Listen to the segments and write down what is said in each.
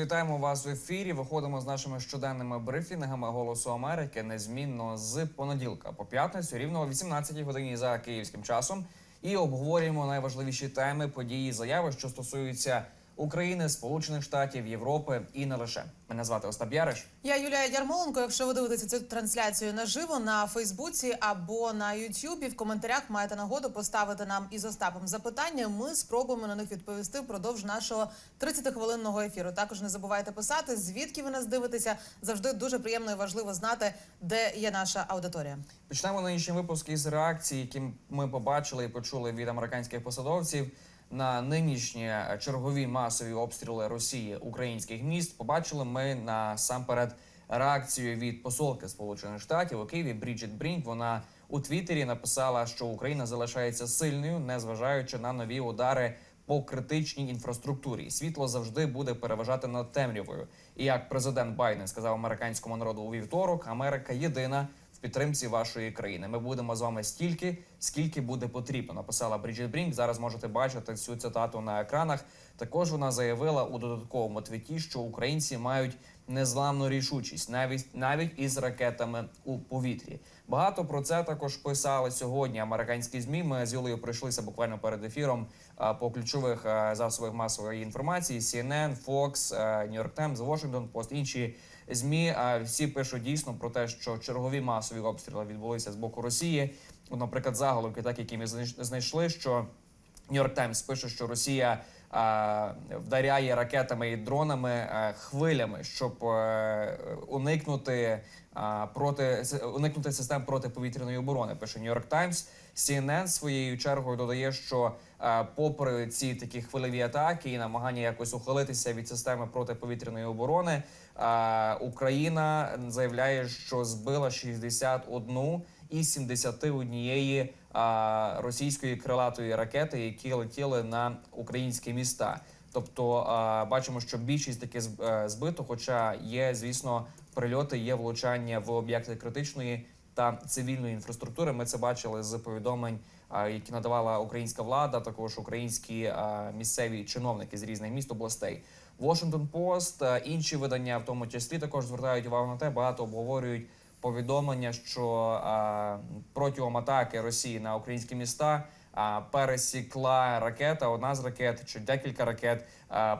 вітаємо вас в ефірі. Виходимо з нашими щоденними брифінгами Голосу Америки незмінно з понеділка по п'ятницю, рівно о 18 годині за київським часом. І обговорюємо найважливіші теми, події, заяви, що стосуються України, Сполучених Штатів, Європи і не лише. Мене звати Остап Яриш. Я Юлія Ярмоленко. Якщо ви дивитеся цю трансляцію наживо на Фейсбуці або на Ютубі, в коментарях маєте нагоду поставити нам із Остапом запитання. Ми спробуємо на них відповісти впродовж нашого 30-хвилинного ефіру. Також не забувайте писати, звідки ви нас дивитеся. Завжди дуже приємно і важливо знати, де є наша аудиторія. Почнемо нинішній випуск із реакцій, які ми побачили і почули від американських посадовців на нинішні е, чергові масові обстріли Росії українських міст. Побачили ми насамперед реакцію від посолки Сполучених Штатів у Києві Бріджит Брінк. Вона у Твіттері написала, що Україна залишається сильною, незважаючи на нові удари по критичній інфраструктурі. Світло завжди буде переважати над темрявою. І як президент Байден сказав американському народу у вівторок, Америка єдина підтримці вашої країни. Ми будемо з вами стільки, скільки буде потрібно. Написала Бріджит Брінк. Зараз можете бачити цю цитату на екранах. Також вона заявила у додатковому твіті, що українці мають незламну рішучість, навіть навіть із ракетами у повітрі. Багато про це також писали сьогодні. Американські змі. Ми з Юлею пройшлися буквально перед ефіром по ключових засобах масової інформації: CNN, Fox, New York Times, Washington Post, інші змі. А всі пишуть дійсно про те, що чергові масові обстріли відбулися з боку Росії. Наприклад, заголовки, так які ми знайшли, що Нью-Йорк Таймс пише, що Росія а, вдаряє ракетами і дронами а, хвилями, щоб е, уникнути а, проти уникнути систем протиповітряної оборони. Пише Нью-Йорк Таймс. CNN своєю чергою додає, що а, попри ці такі хвильові атаки і намагання якось ухилитися від системи протиповітряної оборони, а, Україна заявляє, що збила 61 із 71 а, російської крилатої ракети, які летіли на українські міста. Тобто бачимо, що більшість таки е, збито, хоча є, звісно, прильоти, є влучання в об'єкти критичної та цивільної інфраструктури. Ми це бачили з повідомлень, які надавала українська влада, також українські місцеві чиновники з різних міст областей. Washington Post, е, інші видання, в тому числі, також звертають увагу на те, багато обговорюють повідомлення, що а, протягом атаки Росії на українські міста а, пересікла ракета, одна з ракет чи декілька ракет,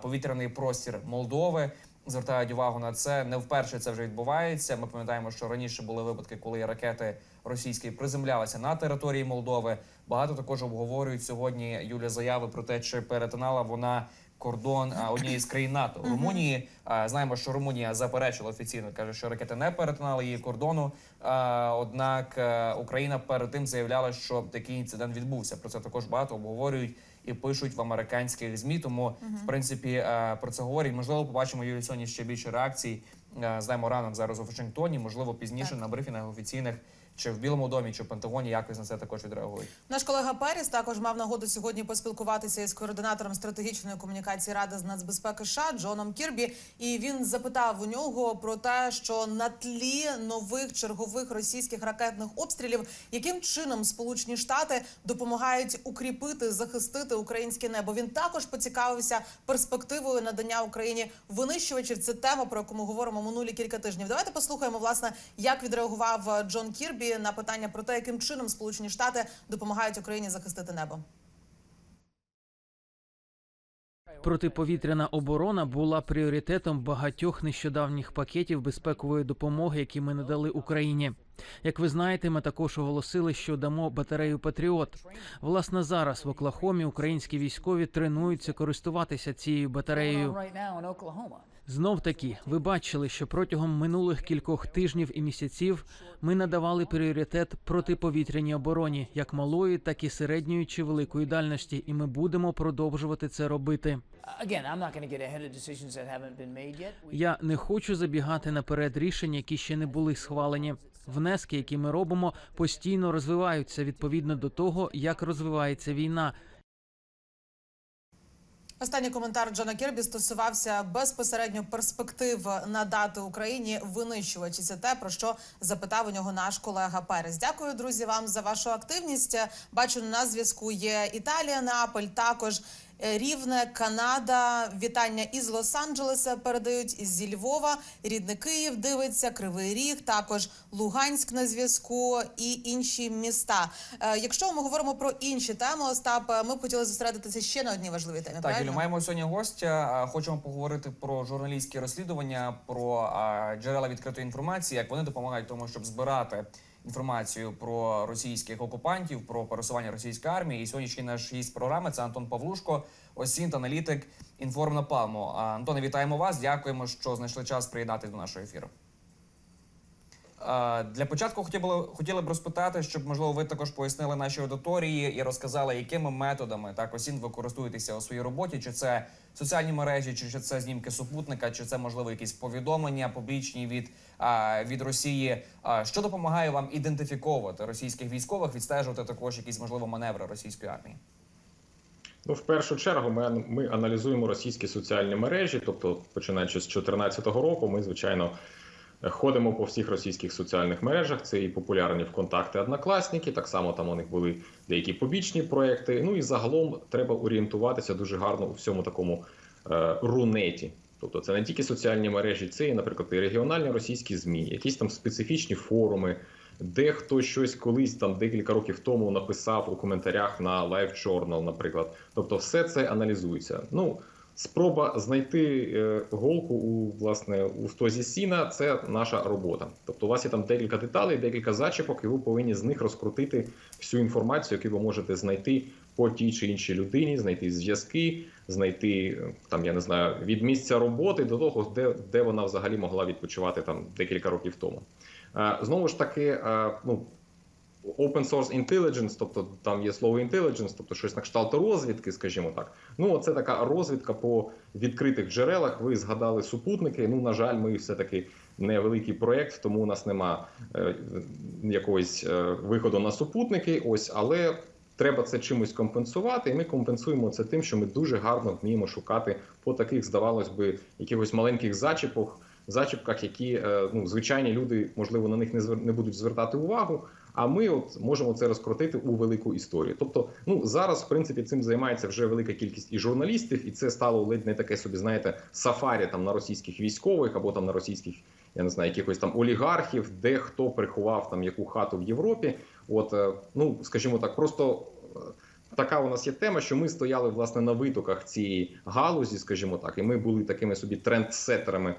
повітряний простір Молдови. Звертають увагу на це. Не вперше це вже відбувається. Ми пам'ятаємо, що раніше були випадки, коли ракети російські приземлялися на території Молдови. Багато також обговорюють сьогодні Юля заяви про те, чи перетинала вона кордон однієї з країн НАТО Румунії. Знаємо, що Румунія заперечила офіційно, каже, що ракети не перетинали її кордону. Однак е, Україна перед тим заявляла, що такий інцидент відбувся. Про це також багато обговорюють і пишуть в американських змі. Тому в принципі е, про це говорять. Можливо, побачимо Юлі сьогодні ще більше реакцій. Е, Знаємо ранок зараз у Вашингтоні. Можливо, пізніше Так. на брифінгах офіційних. Чи в Білому домі, чи в Пентагоні якось на це також відреагують. Наш колега Періс також мав нагоду сьогодні поспілкуватися із координатором стратегічної комунікації Ради з нацбезпеки США Джоном Кірбі. І він запитав у нього про те, що на тлі нових чергових російських ракетних обстрілів, яким чином Сполучені Штати допомагають укріпити, захистити українське небо. Він також поцікавився перспективою надання Україні винищувачів. Це тема, про яку ми говоримо минулі кілька тижнів. Давайте послухаємо власне, як відреагував Джон Кірбі на питання про те, яким чином Сполучені Штати допомагають Україні захистити небо. Протиповітряна оборона була пріоритетом багатьох нещодавніх пакетів безпекової допомоги, які ми надали Україні. Як ви знаєте, ми також оголосили, що дамо батарею Патріот. Власне, зараз в Оклахомі українські військові тренуються користуватися цією батареєю. Знов таки, ви бачили, що протягом минулих кількох тижнів і місяців ми надавали пріоритет протиповітряній обороні, як малої, так і середньої чи великої дальності, і ми будемо продовжувати це робити. Я не хочу забігати наперед рішень, які ще не були схвалені. Внески, які ми робимо, постійно розвиваються відповідно до того, як розвивається війна. Останній коментар Джона Кірбі стосувався безпосередньо перспектив надати Україні винищувачі. Це те про що запитав у нього наш колега Перес. Дякую, друзі, вам за вашу активність. Бачу на зв'язку є Італія, Неаполь також. Е, Рівне, Канада, вітання із Лос-Анджелеса передають зі Львова. Рідний Київ дивиться, Кривий Ріг, також Луганськ на зв'язку і інші міста. Е, Якщо ми говоримо про інші теми, Остап, е, ми б хотіли зосередитися ще на одній важливій темі. Так? Юлі, маємо сьогодні гостя. Хочемо поговорити про журналістські розслідування, про джерела відкритої інформації, як вони допомагають тому, щоб збирати інформацію про російських окупантів, про пересування російської армії. І сьогоднішній наш гість програми це Антон Павлушко, осінт, аналітик інформ Напалму. Антоне, вітаємо вас. Дякуємо, що знайшли час приєднати до нашого ефіру. Для початку хотіли, хотіли б розпитати, щоб можливо ви також пояснили нашій аудиторії і розказали, якими методами так осін ви користуєтеся у своїй роботі, чи це соціальні мережі, чи це знімки супутника, чи це можливо якісь повідомлення публічні від, від Росії. Що допомагає вам ідентифіковувати російських військових, відстежувати також якісь можливо маневри російської армії? Ну, в першу чергу, ми, ми аналізуємо російські соціальні мережі. Тобто, починаючи з 2014 року, ми звичайно ходимо по всіх російських соціальних мережах. Це і популярні ВКонтакти, Однокласники. Так само там у них були деякі побічні проекти. Ну і загалом треба орієнтуватися дуже гарно у всьому такому е, рунеті. Тобто, це не тільки соціальні мережі, це і, наприклад, і регіональні російські змі, якісь там специфічні форуми. Де хто щось колись там декілька років тому написав у коментарях на Live Journal, наприклад. Тобто, все це аналізується. Ну, спроба знайти е, голку у власне у стозі сіна це наша робота. Тобто, у вас є там декілька деталей, декілька зачіпок, і ви повинні з них розкрутити всю інформацію, яку ви можете знайти по тій чи іншій людині, знайти зв'язки, знайти е, там, я не знаю, від місця роботи до того, де, де вона взагалі могла відпочивати там декілька років тому. Е, Знову ж таки, ну. Open source intelligence, тобто там є слово intelligence, тобто щось на кшталт розвідки, скажімо так. Ну, це така розвідка по відкритих джерелах. Ви згадали супутники. Ну, на жаль, ми все-таки невеликий проєкт, тому у нас нема е, якогось е, виходу на супутники. Ось, але треба це чимось компенсувати, і ми компенсуємо це тим, що ми дуже гарно вміємо шукати по таких, здавалось би, якихось маленьких зачіпах, зачіпках, які е, ну, звичайні люди, можливо, на них не не будуть звертати увагу. А ми от можемо це розкрутити у велику історію. Тобто, ну зараз, в принципі, цим займається вже велика кількість і журналістів, і це стало ледь не таке собі, знаєте, сафарі там на російських військових або там на російських, я не знаю, якихось там олігархів, де хто приховав там яку хату в Європі. От е, ну скажімо так, просто. е, Така у нас є тема, що ми стояли власне на витоках цієї галузі, скажімо так, і ми були такими собі трендсеттерами е,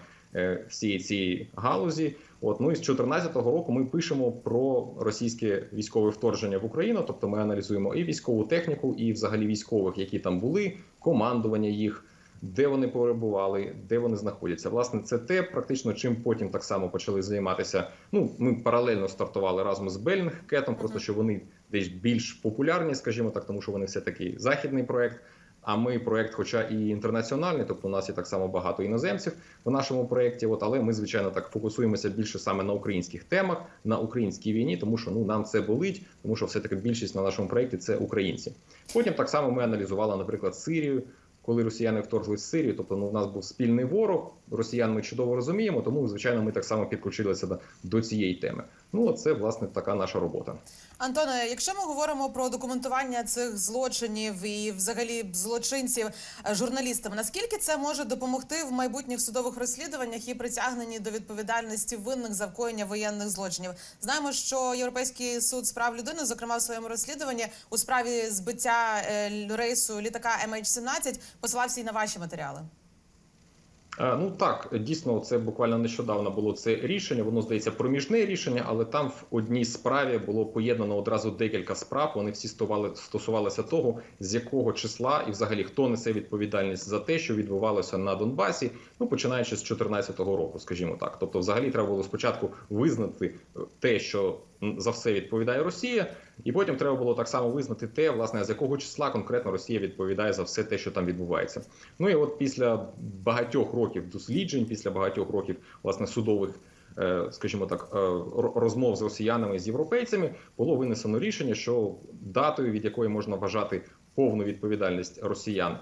всієї цієї галузі. От ну і з 2014 року ми пишемо про російське військове вторгнення в Україну. Тобто ми аналізуємо і військову техніку, і взагалі військових, які там були, командування їх, де вони перебували, де вони знаходяться. Власне, це те, практично чим потім так само почали займатися. Ну ми паралельно стартували разом з Белінгкетом, просто що вони десь більш популярні, скажімо так, тому що вони все таки західний проект. А ми проект, хоча і інтернаціональний, тобто у нас є так само багато іноземців в нашому проєкті. От але ми, звичайно, так фокусуємося більше саме на українських темах, на українській війні, тому що ну нам це болить, тому що все таки більшість на нашому проєкті це українці. Потім так само ми аналізували, наприклад, Сирію. Коли росіяни вторглись в Сирію, тобто ну, у нас був спільний ворог, росіян ми чудово розуміємо, тому звичайно ми так само підключилися до, до цієї теми. Ну, це власне така наша робота. Антоне, якщо ми говоримо про документування цих злочинів і взагалі злочинців е, журналістами, наскільки це може допомогти в майбутніх судових розслідуваннях і притягненні до відповідальності винних за вкоєння воєнних злочинів? Знаємо, що Європейський суд з прав людини, зокрема в своєму розслідуванні у справі збиття е, рейсу літака MH17, посилався і на ваші матеріали. Е, Ну так, дійсно, це буквально нещодавно було це рішення. Воно здається проміжне рішення, але там в одній справі було поєднано одразу декілька справ. Вони всі стосували, стосувалися того, з якого числа і взагалі хто несе відповідальність за те, що відбувалося на Донбасі, ну починаючи з 2014 року, скажімо так. Тобто, взагалі, треба було спочатку визнати те, що за все відповідає Росія, і потім треба було так само визнати те, власне, з якого числа конкретно Росія відповідає за все те, що там відбувається. Ну і от після багатьох років досліджень, після багатьох років власне судових. е, Скажімо так, е, розмов з росіянами з європейцями було винесено рішення, що датою, від якої можна вважати повну відповідальність росіян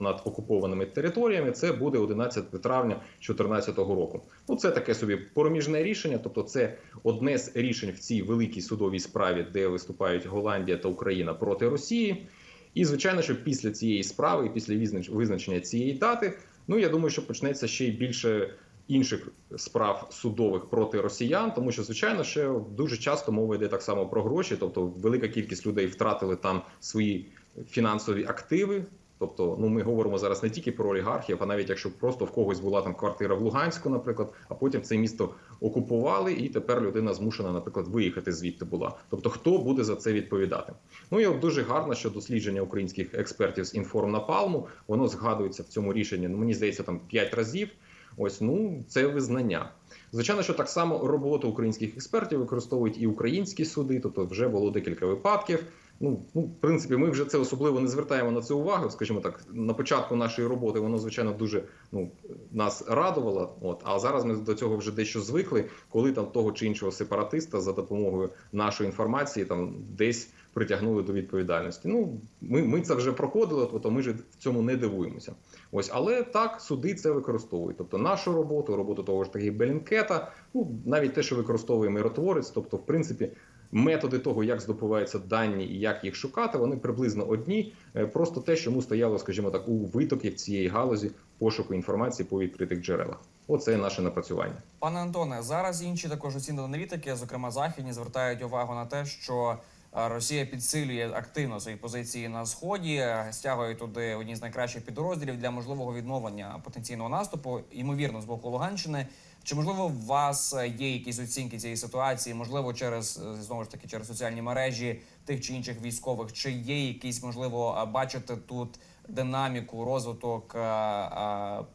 над окупованими територіями, це буде 11 травня 2014 року. Ну це таке собі проміжне рішення, тобто це одне з рішень в цій великій судовій справі, де виступають Голландія та Україна проти Росії. І звичайно, що після цієї справи, після визнач- визначення цієї дати, ну я думаю, що почнеться ще й більше інших справ судових проти росіян, тому що звичайно ще дуже часто мова йде так само про гроші, тобто велика кількість людей втратили там свої фінансові активи. Тобто, ну ми говоримо зараз не тільки про олігархів, а навіть якщо просто в когось була там квартира в Луганську, наприклад, а потім це місто окупували, і тепер людина змушена, наприклад, виїхати звідти була. Тобто, хто буде за це відповідати? Ну і дуже гарно, що дослідження українських експертів з інформнапалму воно згадується в цьому рішенні. Ну мені здається, там п'ять разів. Ось ну це визнання. Звичайно, що так само роботу українських експертів використовують і українські суди, тобто вже було декілька випадків. Ну, ну, в принципі, ми вже це особливо не звертаємо на це увагу. Скажімо так, на початку нашої роботи воно звичайно дуже ну нас радувало. От а зараз ми до цього вже дещо звикли, коли там того чи іншого сепаратиста за допомогою нашої інформації там десь притягнули до відповідальності. Ну ми, ми це вже проходили, тобто ми ж в цьому не дивуємося. Ось, але так суди це використовують. Тобто нашу роботу, роботу того ж таки Белінкета, ну навіть те, що використовує миротворець, тобто, в принципі. Методи того, як здобуваються дані і як їх шукати, вони приблизно одні. Е, Просто те, що йому стояло, скажімо так, у витоків цієї галузі пошуку інформації по відкритих джерелах. Оце наше напрацювання. Пане Антоне, зараз інші також оцінні аналітики, зокрема західні, звертають увагу на те, що е, Росія підсилює активно свої позиції на сході, е, стягує туди одні з найкращих підрозділів для можливого відновлення потенційного наступу, ймовірно, з боку Луганщини. Чи можливо у вас е, є якісь оцінки цієї ситуації? Можливо, через е, знову ж таки через соціальні мережі тих чи інших військових? Чи є якісь можливо е, бачите тут динаміку, розвиток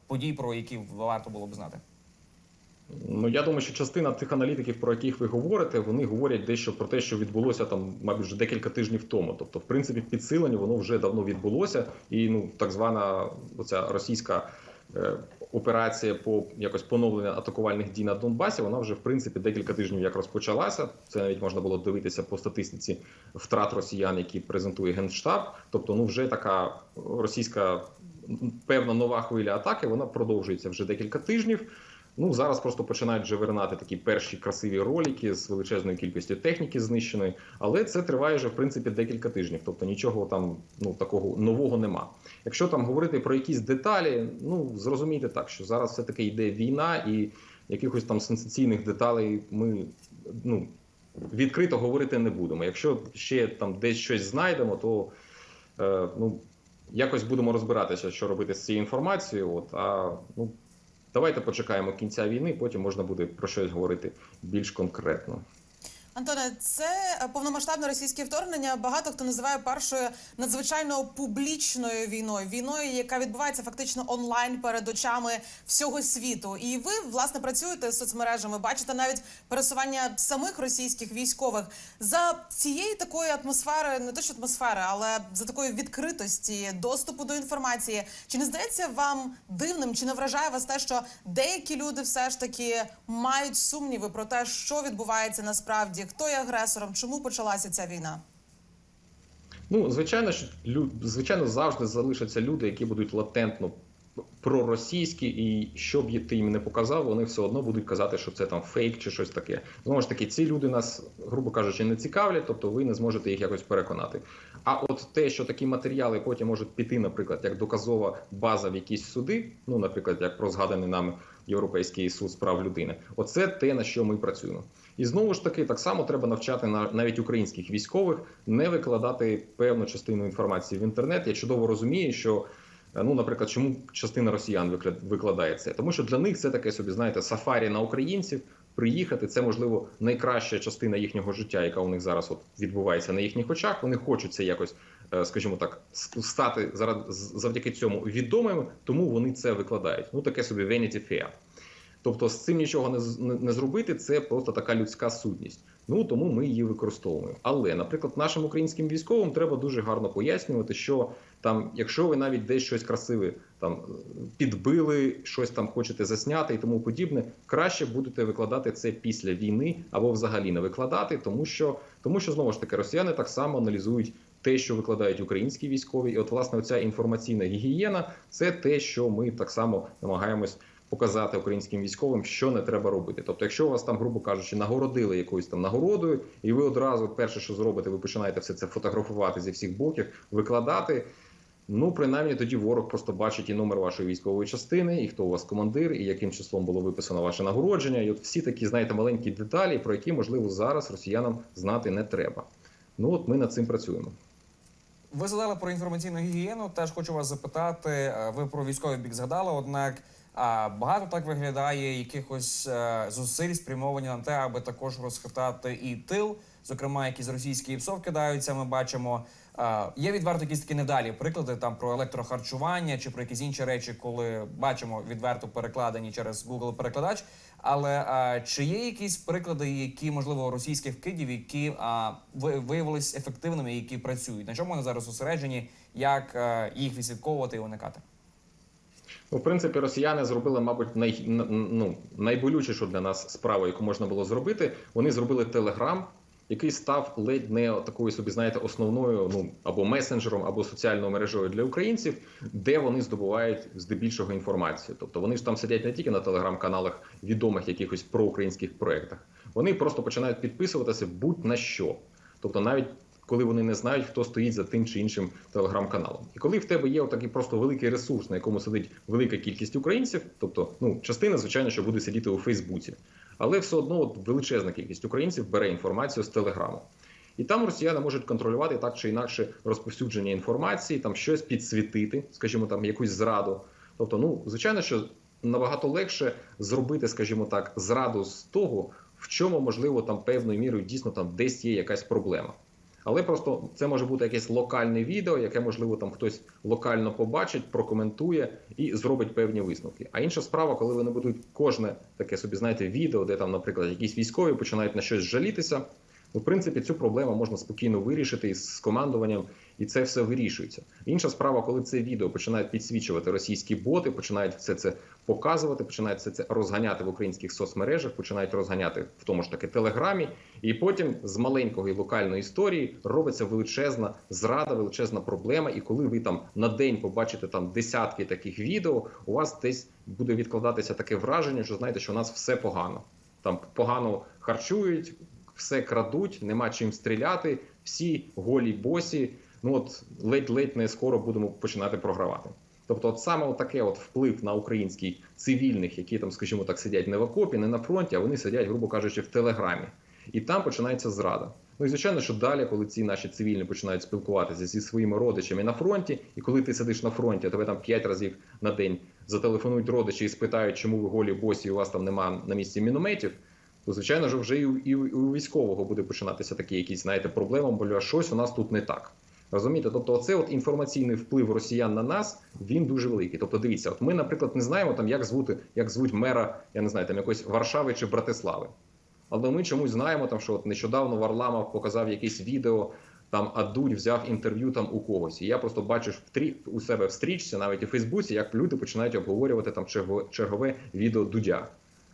подій, про які варто було б знати? Ну я думаю, що частина тих аналітиків, про яких ви говорите, вони говорять дещо про те, що відбулося там, мабуть, вже декілька тижнів тому. Тобто, в принципі, підсилення воно вже давно відбулося, і ну так звана оця російська. Операція по якось поновлення атакувальних дій на Донбасі, вона вже в принципі декілька тижнів як розпочалася. Це навіть можна було дивитися по статистиці втрат росіян, які презентує генштаб. Тобто, ну вже така російська певна нова хвиля атаки. Вона продовжується вже декілька тижнів. Ну зараз просто починають вже виринати такі перші красиві ролики з величезною кількістю техніки знищеної, але це триває вже в принципі декілька тижнів. Тобто нічого там ну такого нового нема. Якщо там говорити про якісь деталі, ну зрозумійте так, що зараз все таки йде війна, і якихось там сенсаційних деталей ми ну відкрито говорити не будемо. Якщо ще там десь щось знайдемо, то е, ну якось будемо розбиратися, що робити з цією інформацією. От а ну. Давайте почекаємо кінця війни, потім можна буде про щось говорити більш конкретно. Антоне, це е, повномасштабне російське вторгнення. Багато хто називає першою надзвичайно публічною війною, війною, яка відбувається фактично онлайн перед очами всього світу. І ви власне працюєте з соцмережами, бачите навіть пересування самих російських військових за цієї такої атмосфери, не то що атмосфери, але за такої відкритості, доступу до інформації. Чи не здається вам дивним, чи не вражає вас те, що деякі люди все ж таки мають сумніви про те, що відбувається насправді, хто є агресором, чому почалася ця війна? Ну, звичайно, лю- звичайно, завжди залишаться люди, які будуть латентно проросійські, і що б ти їм не показав, вони все одно будуть казати, що це там фейк чи щось таке. Знову ж таки, ці люди нас, грубо кажучи, не цікавлять, тобто ви не зможете їх якось переконати. А от те, що такі матеріали потім можуть піти, наприклад, як доказова база в якісь суди, ну, наприклад, як про згаданий нами Європейський суд з прав людини, оце те, на що ми працюємо. І знову ж таки, так само треба навчати на навіть українських військових не викладати певну частину інформації в інтернет. Я чудово розумію, що е, ну, наприклад, чому частина росіян викладає це, тому що для них це таке собі, знаєте, сафарі на українців. Приїхати це можливо найкраща частина їхнього життя, яка у них зараз от відбувається на їхніх очах. Вони хочуть це якось, е, скажімо так, стати завдяки цьому відомими, тому вони це викладають. Ну таке собі Vanity Fair. Тобто з цим нічого не, не, зробити, це просто така людська сутність. Ну тому ми її використовуємо. Але, наприклад, нашим українським військовим треба дуже гарно пояснювати, що там, якщо ви навіть десь щось красиве там підбили, щось там хочете засняти і тому подібне, краще будете викладати це після війни або взагалі не викладати, тому що тому що знову ж таки росіяни так само аналізують. Те, що викладають українські військові, і от власне оця інформаційна гігієна, це те, що ми так само намагаємось показати українським військовим, що не треба робити. Тобто, якщо вас там, грубо кажучи, нагородили якоюсь там нагородою, і ви одразу перше, що зробите, ви починаєте все це фотографувати зі всіх боків, викладати. Ну, принаймні, тоді ворог просто бачить і номер вашої військової частини, і хто у вас командир, і яким числом було виписано ваше нагородження. І от всі такі, знаєте, маленькі деталі, про які можливо зараз росіянам знати не треба. Ну от ми над цим працюємо. Ви згадали про інформаційну гігієну. Теж хочу вас запитати. е, Ви про військовий бік згадали, однак багато так виглядає якихось е, зусиль спрямовані на те, аби також розхитати і тил, зокрема, які з російської ПСОВ кидаються. Ми бачимо. е, Є відверто якісь такі недалі приклади там про електрохарчування чи про якісь інші речі, коли бачимо відверто перекладені через Google перекладач. Але а, чи є якісь приклади, які можливо російських вкидів, які а, ви- виявились ефективними, які працюють? На чому вони зараз зосереджені? Як е, їх відслідковувати і уникати? Ну, в принципі, росіяни зробили, мабуть, най, ну, найболючішу для нас справу, яку можна було зробити. Вони зробили Телеграм, який став ледь не такою собі, знаєте, основною ну або месенджером, або соціальною мережею для українців, де вони здобувають здебільшого інформацію. Тобто вони ж там сидять не тільки на телеграм-каналах відомих якихось проукраїнських проєктах. Вони просто починають підписуватися будь-на що. Тобто, навіть коли вони не знають, хто стоїть за тим чи іншим телеграм-каналом. І коли в тебе є отакий просто великий ресурс, на якому сидить велика кількість українців, тобто ну частина, звичайно, що буде сидіти у Фейсбуці, але все одно от величезна кількість українців бере інформацію з телеграму. І там росіяни можуть контролювати так чи інакше розповсюдження інформації, там щось підсвітити, скажімо, там якусь зраду. Тобто, ну звичайно, що набагато легше зробити, скажімо так, зраду з того, в чому можливо там певною мірою дійсно там десь є якась проблема. Але просто це може бути якесь локальне відео, яке можливо там хтось локально побачить, прокоментує і зробить певні висновки. А інша справа, коли вони будуть кожне таке собі, знаєте, відео, де там, наприклад, якісь військові починають на щось жалітися. В принципі, цю проблему можна спокійно вирішити із командуванням, і це все вирішується. Інша справа, коли це відео починають підсвічувати російські боти, починають все це показувати, починають все це розганяти в українських соцмережах, починають розганяти в тому ж таки телеграмі, і потім з маленької локальної історії робиться величезна зрада, величезна проблема. І коли ви там на день побачите там десятки таких відео, у вас десь буде відкладатися таке враження, що знаєте, що у нас все погано. Там погано харчують, все крадуть, нема чим стріляти, всі голі босі. Ну от ледь-ледь не скоро будемо починати програвати. Тобто, от саме таке от вплив на українських цивільних, які там, скажімо так, сидять не в окопі, не на фронті, а вони сидять, грубо кажучи, в телеграмі, і там починається зрада. Ну і звичайно, що далі, коли ці наші цивільні починають спілкуватися зі своїми родичами на фронті, і коли ти сидиш на фронті, тебе там п'ять разів на день зателефонують родичі і спитають, чому ви голі босі, і у вас там немає на місці мінометів. То звичайно ж вже і, у- і у військового буде починатися такі якісь, знаєте, проблеми, бо щось у нас тут не так. Розумієте, тобто, оце от інформаційний вплив росіян на нас він дуже великий. Тобто, дивіться, от ми, наприклад, не знаємо там, як звути, як звуть мера, я не знаю, там якоїсь Варшави чи Братислави. Але ми чомусь знаємо, там, що от нещодавно Варламов показав якесь відео, там а Дудь взяв інтерв'ю там у когось. І я просто бачу в трі... у себе в стрічці, навіть у Фейсбуці, як люди починають обговорювати там чергове, чергове відео Дудя.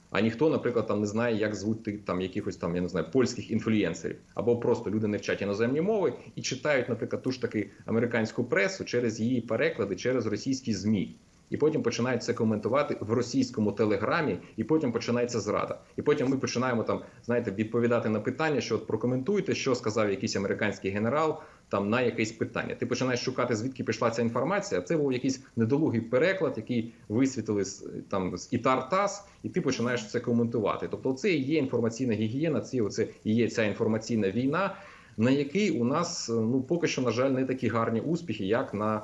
А ніхто, наприклад, там не знає, як звуть там якихось там, я не знаю, польських інфлюєнсерів, або просто люди не вчать іноземні мови і читають, наприклад, ту ж таки американську пресу через її переклади, через російські змі. І потім починають це коментувати в російському телеграмі, і потім починається зрада. І потім ми починаємо там, знаєте, відповідати на питання, що от прокоментуйте, що сказав якийсь американський генерал там на якесь питання. Ти починаєш шукати, звідки пішла ця інформація. Це був якийсь недолугий переклад, який висвітили з там з ітар тас, і ти починаєш це коментувати. Тобто, це і є інформаційна гігієна, це оце і є ця інформаційна війна, на якій у нас ну поки що, на жаль, не такі гарні успіхи, як на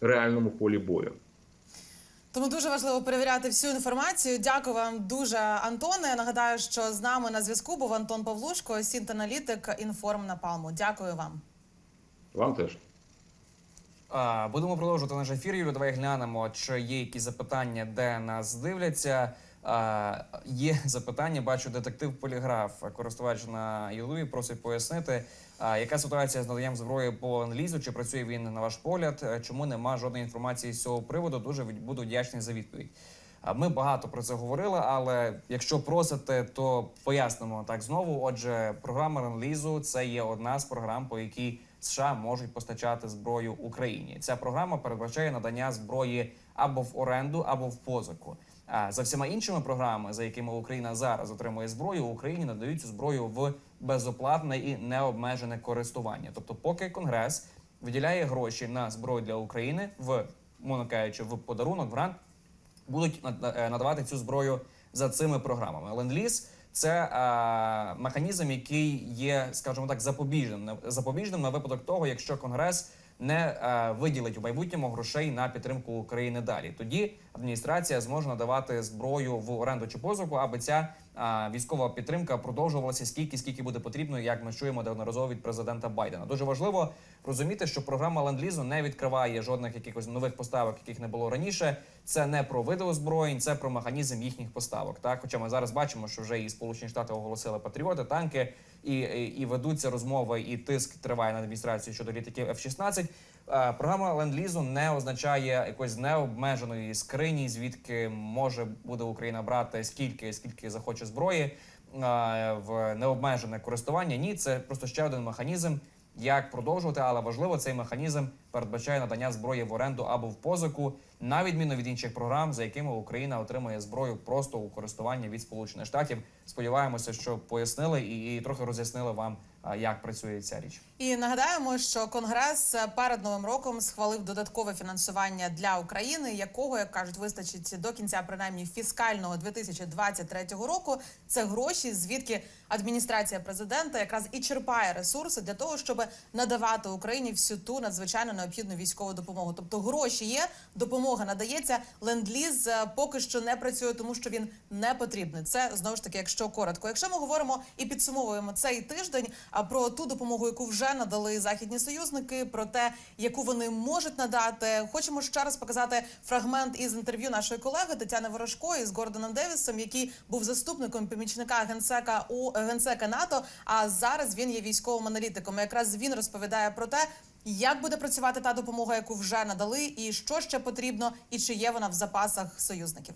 реальному полі бою. Тому дуже важливо перевіряти всю інформацію. Дякую вам дуже, Антоне. Нагадаю, що з нами на зв'язку був Антон Павлушко, сінт-аналітик інформ Напалму. Дякую вам. Вам теж. А, Будемо продовжувати наш ефір. Юлю, давай глянемо, чи є якісь запитання, де нас дивляться. Є запитання. Бачу, детектив поліграф, користувач на Ютубі, просить пояснити, яка ситуація з наданням зброї по анлізу, чи працює він на ваш погляд? Е, Чому нема жодної інформації з цього приводу? Дуже буду вдячний за відповідь. А Ми багато про це говорили, але якщо просите, то пояснимо так знову. Отже, програма Ленд-лізу – це є одна з програм, по якій США можуть постачати зброю Україні. Ця програма передбачає надання зброї або в оренду, або в позику. За всіма іншими програмами, за якими Україна зараз отримує зброю, Україні надають цю зброю в безоплатне і необмежене користування. Тобто, поки Конгрес виділяє гроші на зброю для України в мовно кажучи, в подарунок в грант, будуть е, надавати цю зброю за цими програмами. Ленд-ліз – це е, механізм, який є, скажімо так, запобіжним запобіжним на випадок того, якщо Конгрес не е, виділить у майбутньому грошей на підтримку України далі. Тоді адміністрація зможе надавати зброю в оренду чи позику, аби ця військова підтримка продовжувалася скільки, скільки буде потрібно, як ми чуємо неодноразово від президента Байдена. Дуже важливо розуміти, що програма ленд-лізу не відкриває жодних якихось нових поставок, яких не було раніше. Це не про види озброєнь, це про механізм їхніх поставок. Так, хоча ми зараз бачимо, що вже і Сполучені Штати оголосили патріоти, танки, і, і, і ведуться розмови, і тиск триває на адміністрацію щодо літаків F-16. Е, Програма ленд-лізу не означає якоїсь необмеженої скрині, звідки може буде Україна брати скільки, скільки захоче зброї е, в необмежене користування. Ні, це просто ще один механізм, як продовжувати, але важливо, цей механізм передбачає надання зброї в оренду або в позику, на відміну від інших програм, за якими Україна отримує зброю просто у користування від Сполучених Штатів. Сподіваємося, що пояснили і, трохи роз'яснили вам, як працює ця річ. І нагадаємо, що Конгрес е, перед новим роком схвалив додаткове фінансування для України, якого як кажуть, вистачить до кінця, принаймні фіскального 2023 року. Це гроші, звідки адміністрація президента якраз і черпає ресурси для того, щоб надавати Україні всю ту надзвичайно необхідну військову допомогу. Тобто гроші є, допомога надається. Ленд-ліз е, поки що не працює, тому що він не потрібний. Це знову ж таки, якщо коротко. Якщо ми говоримо і підсумовуємо цей тиждень, а про ту допомогу, яку вже надали західні союзники, про те, яку вони можуть надати, хочемо ще раз показати фрагмент із інтерв'ю нашої колеги Тетяни Ворожко із Гордоном Девісом, який був заступником помічника генсека у генсека НАТО. А зараз він є військовим аналітиком. Якраз він розповідає про те. Як буде працювати та допомога, яку вже надали, і що ще потрібно, і чи є вона в запасах союзників?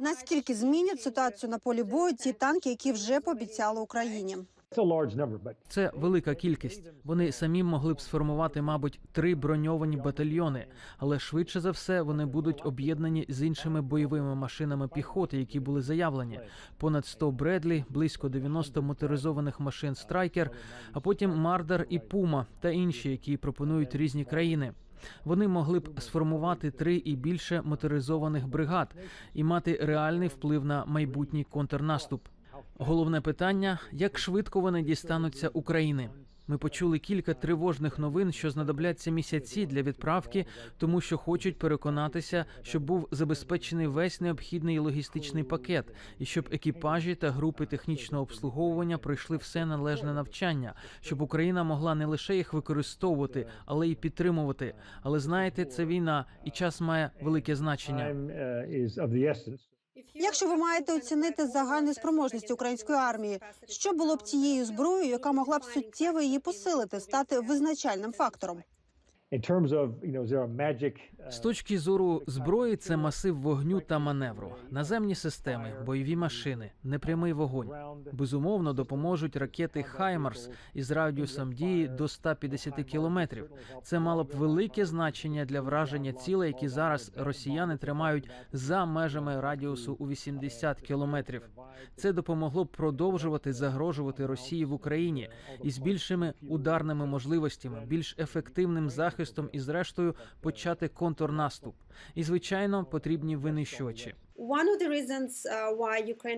Наскільки змінять ситуацію на полі бою ті танки, які вже пообіцяли Україні? Це велика кількість. Вони самі могли б сформувати, мабуть, три броньовані батальйони, але швидше за все вони будуть об'єднані з іншими бойовими машинами піхоти, які були заявлені. Понад 100 Бредлі, близько 90 моторизованих машин Страйкер, а потім Мардер і Пума та інші, які пропонують різні країни. Вони могли б сформувати три і більше моторизованих бригад і мати реальний вплив на майбутній контрнаступ. Головне питання: як швидко вони дістануться України? Ми почули кілька тривожних новин, що знадобляться місяці для відправки, тому що хочуть переконатися, щоб був забезпечений весь необхідний логістичний пакет, і щоб екіпажі та групи технічного обслуговування пройшли все належне навчання, щоб Україна могла не лише їх використовувати, але й підтримувати. Але знаєте, це війна, і час має велике значення. Якщо ви маєте оцінити загальні спроможності української армії, що було б тією зброєю, яка могла б суттєво її посилити, стати визначальним фактором? З точки зору зброї, це масив вогню та маневру, наземні системи, бойові машини, непрямий вогонь. Безумовно, допоможуть ракети Хаймарс із радіусом дії до 150 кілометрів. Це мало б велике значення для враження цілей, які зараз росіяни тримають за межами радіусу у 80 кілометрів. Це допомогло б продовжувати загрожувати Росії в Україні із більшими ударними можливостями, більш ефективним захистом і, зрештою, почати контрнаступ. І звичайно, потрібні винищувачі.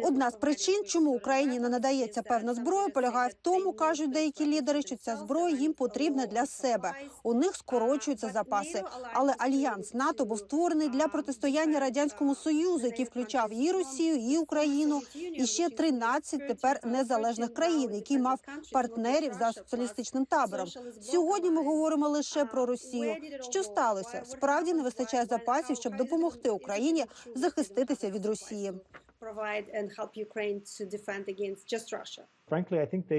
Одна з причин, чому Україні не надається певна зброя, полягає в тому, кажуть деякі лідери, що ця зброя їм потрібна для себе. У них скорочуються запаси. Але альянс НАТО був створений для протистояння радянському союзу, який включав і Росію, і Україну, і ще 13 тепер незалежних країн, який мав партнерів за соціалістичним табором. Сьогодні ми говоримо лише про Росію. Що сталося? Справді не вистачає запасів, щоб допомогти Україні захиститися від Росії. provide and help Ukraine to defend against just Russia.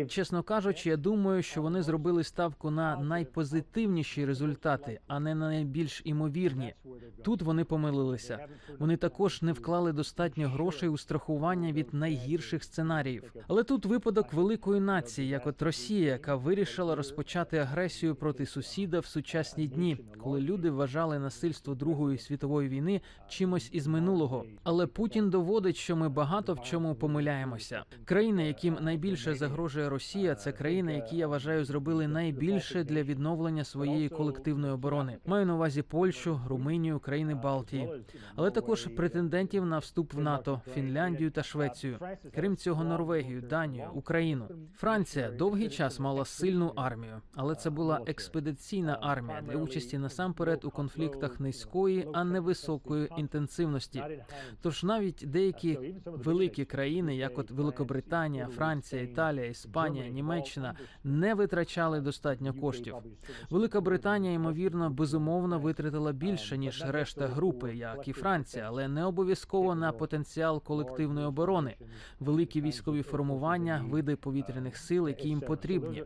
Чесно кажучи, я думаю, що вони зробили ставку на найпозитивніші результати, а не на найбільш імовірні. Тут вони помилилися. Вони також не вклали достатньо грошей у страхування від найгірших сценаріїв. Але тут випадок великої нації, як от Росія, яка вирішила розпочати агресію проти сусіда в сучасні дні, коли люди вважали насильство Другої світової війни чимось із минулого. Але Путін доводить, що ми багато в чому помиляємося. Країни, яким найбільше загрожує Росія, це країни, які я вважаю зробили найбільше для відновлення своєї колективної оборони. Маю на увазі Польщу, Румунію, країни Балтії, але також претендентів на вступ в НАТО, Фінляндію та Швецію. Крім цього, Норвегію, Данію, Україну. Франція довгий час мала сильну армію, але це була експедиційна армія для участі насамперед у конфліктах низької, а не високої інтенсивності. Тож навіть деякі великі країни, як от Великобританія, Франція, Італія, Іспанія, Німеччина, не витрачали достатньо коштів. Велика Британія, ймовірно, безумовно витратила більше ніж решта групи, як і Франція, але не обов'язково на потенціал колективної оборони, великі військові формування, види повітряних сил, які їм потрібні.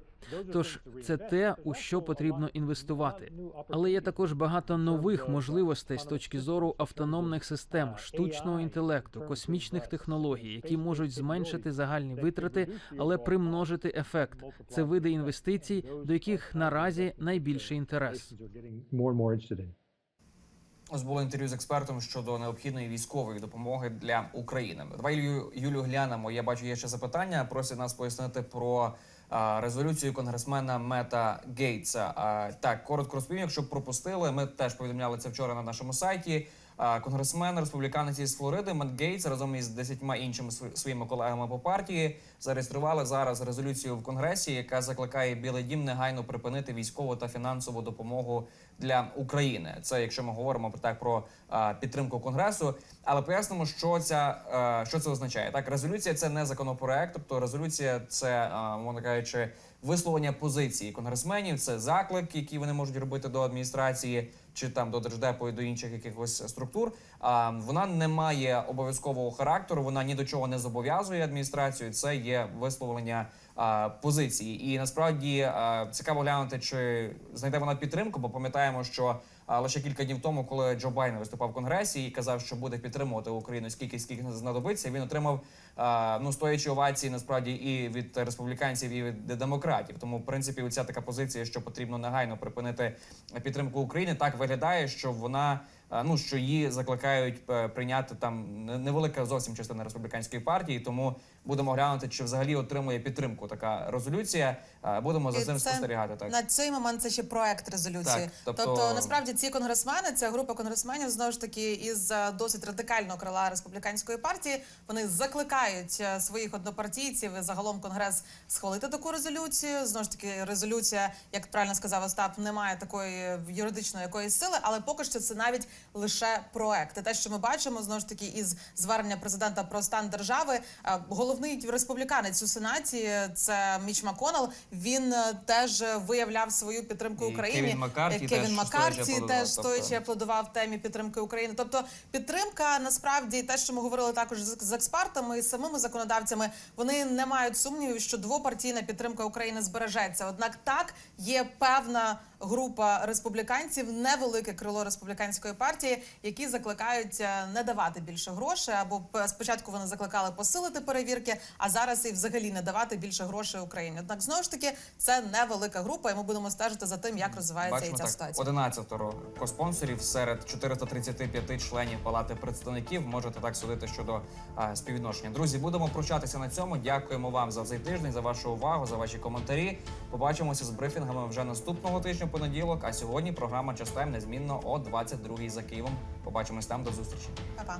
Тож це те, у що потрібно інвестувати. Але є також багато нових можливостей з точки зору автономних систем, штучного інтелекту, космічних технологій, які можуть зменшити загальні витрати, але примножити ефект. Це види інвестицій, до яких наразі найбільший інтерес. Ось було інтерв'ю з експертом щодо необхідної військової допомоги для України. Давай Юлю, глянемо. Я бачу, є ще запитання. Просять нас пояснити про резолюцію конгресмена Мета Гейтса. Так, коротко розповім, якщо пропустили. Ми теж повідомляли це вчора на нашому сайті. Конгресмен республіканець із Флориди Мет Гейтс разом із десятьма іншими своїми колегами по партії зареєстрували зараз резолюцію в конгресі, яка закликає Білий Дім негайно припинити військову та фінансову допомогу для України. Це якщо ми говоримо про так про підтримку конгресу. Але пояснимо, що ця що це означає. Так, резолюція це не законопроект, тобто резолюція це мовно кажучи. Висловлення позиції конгресменів це заклик, який вони можуть робити до адміністрації чи там до держдепу і до інших якихось структур. А вона не має обов'язкового характеру. Вона ні до чого не зобов'язує адміністрацію. Це є висловлення а, позиції. І насправді а, цікаво глянути, чи знайде вона підтримку, бо пам'ятаємо, що а, лише кілька днів тому, коли Джо Байден виступав в конгресі і казав, що буде підтримувати Україну скільки скільки знадобиться, він отримав ну стоячі овації насправді і від республіканців, і від демократів. Тому, в принципі, оця така позиція, що потрібно негайно припинити підтримку України, так виглядає, що вона. Ну що її закликають е, прийняти там невелика зовсім частина республіканської партії, тому будемо глянути, чи взагалі отримує підтримку така резолюція. Е, Будемо за цим спостерігати. Так на цей момент це ще проект резолюції. Так, тобто- тобто... насправді ці конгресмени, ця група конгресменів знову ж таки із е, досить радикального крила республіканської партії. Вони закликають е, своїх однопартійців і загалом конгрес схвалити таку резолюцію. Знову ж таки, резолюція, як правильно сказав Остап, не має такої юридичної якоїсь сили, але поки що це навіть лише проект. І те, що ми бачимо, знову ж таки, із звернення президента про стан держави, е, головний республіканець у сенаті це Міч Маконел. Він е, теж виявляв свою підтримку І Україні. Кевін Маккарті Е, Кевін теж Маккарті стоячи теж аплодував, тобто- стоячи аплодував темі підтримки України. Тобто підтримка насправді те, що ми говорили також з, експертами і самими законодавцями, вони не мають сумнівів, що двопартійна підтримка України збережеться. Однак так є певна група республіканців, невелике крило республіканської партії, які закликають е, не давати більше грошей. Або спочатку вони закликали посилити перевірки, а зараз і взагалі не давати більше грошей Україні. Однак знову ж таки це невелика група, і ми будемо стежити за тим, як розвивається Бачимо і ця так, ситуація. 11 коспонсорів серед 435 членів Палати представників. Можете так судити щодо а, співвідношення. Друзі, будемо прощатися на цьому. Дякуємо вам за цей тиждень, за вашу увагу, за ваші коментарі. Побачимося з брифінгами вже наступного тижня, понеділок. А сьогодні програма «Частайм» незмінно о 22 за Києвом. Побачимось там. До зустрічі. Па-па.